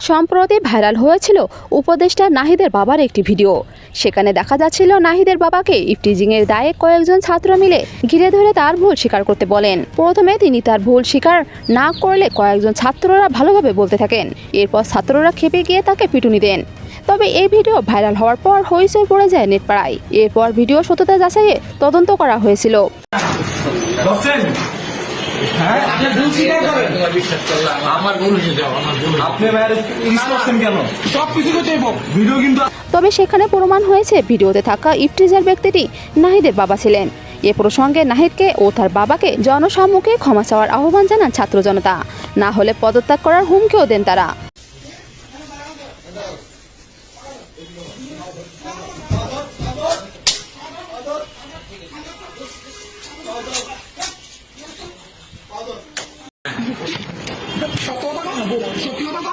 সম্প্রতি ভাইরাল হয়েছিল উপদেষ্টা নাহিদের বাবার একটি ভিডিও। সেখানে দেখা যাচ্ছিল নাহিদের বাবাকে ইফটিজিংয়ের দায়ে কয়েকজন ছাত্র মিলে ঘিরে ধরে তার ভুল স্বীকার করতে বলেন। প্রথমে তিনি তার ভুল স্বীকার না করলে কয়েকজন ছাত্ররা ভালোভাবে বলতে থাকেন। এরপর ছাত্ররা খেপে গিয়ে তাকে পিটুনি দেন। তবে এই ভিডিও ভাইরাল হওয়ার পর হইচই পড়ে যায় নেটপাড়ায়। এরপর ভিডিও সত্যতা যাচাইয়ে তদন্ত করা হয়েছিল। হ্যাঁ? তবে সেখানে প্রমাণ হয়েছে ভিডিওতে থাকা ইফটিজার ব্যক্তিটি নাহিদের বাবা ছিলেন। এ প্রসঙ্গে নাহিদকে ও তার বাবাকে জনসম্মুখে ক্ষমা চাওয়ার আহ্বান জানান ছাত্র জনতা। না হলে পদত্যাগ করার হুমকিও দেন তারা। সত্য কথা সত্য কথা